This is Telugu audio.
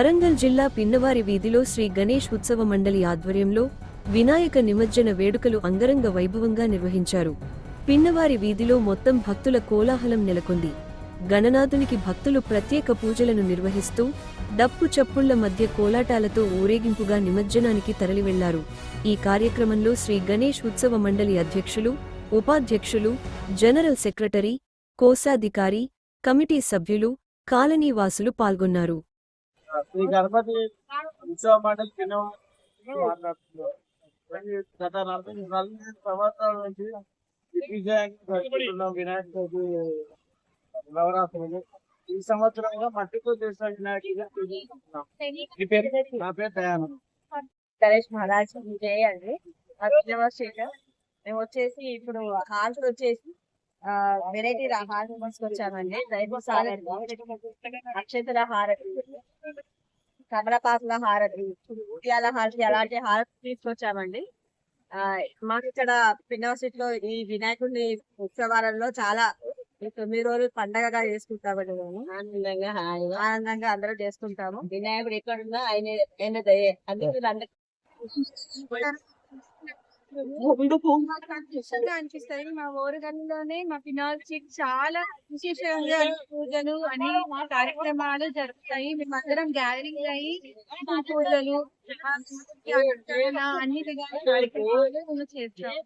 వరంగల్ జిల్లా పిన్నవారి వీధిలో శ్రీ గణేష్ ఉత్సవ మండలి ఆధ్వర్యంలో వినాయక నిమజ్జన వేడుకలు అంగరంగ వైభవంగా నిర్వహించారు. పిన్నవారి వీధిలో మొత్తం భక్తుల కోలాహలం నెలకొంది. గణనాథునికి భక్తులు ప్రత్యేక పూజలను నిర్వహిస్తూ డప్పు చప్పుళ్ళ మధ్య కోలాటాలతో ఊరేగింపుగా నిమజ్జనానికి తరలివెళ్ళారు. ఈ కార్యక్రమంలో శ్రీ గణేష్ ఉత్సవ మండలి అధ్యక్షులు ఉపాధ్యక్షులు జనరల్ సెక్రటరీ కోశాధికారి కమిటీ సభ్యులు కాలనీవాసులు పాల్గొన్నారు. శ్రీ గణపతి ఉత్సవ మండలి గత నలభై నలభై సంవత్సరాల నుంచి దిగ్విజయంగా వినాయక చవితి నవరాత్రులు. ఈ సంవత్సరంగా మట్టితో చేసిన వినాయకుడిగా పేరు నా పేరు దయానంద్. గణేష్ మహారాజ్ విజయ్ అండి. అభినవ మేము వచ్చేసి ఇప్పుడు హాల్స్ వచ్చేసి వెరైటీ హాల్ తీసుకొచ్చామండి. దైవ సారథి అక్షతల హారతి. కమలపాకుల హారతి. ముత్యాల హారతి అలాంటి హారతి తీసుకొచ్చామండి. ఆ మాకు ఇక్కడ పిన్నవసిట్లో ఈ వినాయకుడిని ఉత్సవాలలో చాలా తొమ్మిది రోజులు పండగగా చేసుకుంటామండి మేము. ఆనందంగా ఆనందంగా అందరూ చేసుకుంటాము. వినాయకుడు ఎక్కడున్నా ఆయన ఆయన దయే. అందుకే అనిపిస్తుంది. మా ఓరుగల్లోనే మా పినాల్చి చాలా విశేషంగా పూజలు అని మా కార్యక్రమాలు జరుగుతాయి మేమందరం గ్యాదరింగ్ అయ్యి మా పూజలు అన్ని విధాల కార్యక్రమాలు చేస్తాం.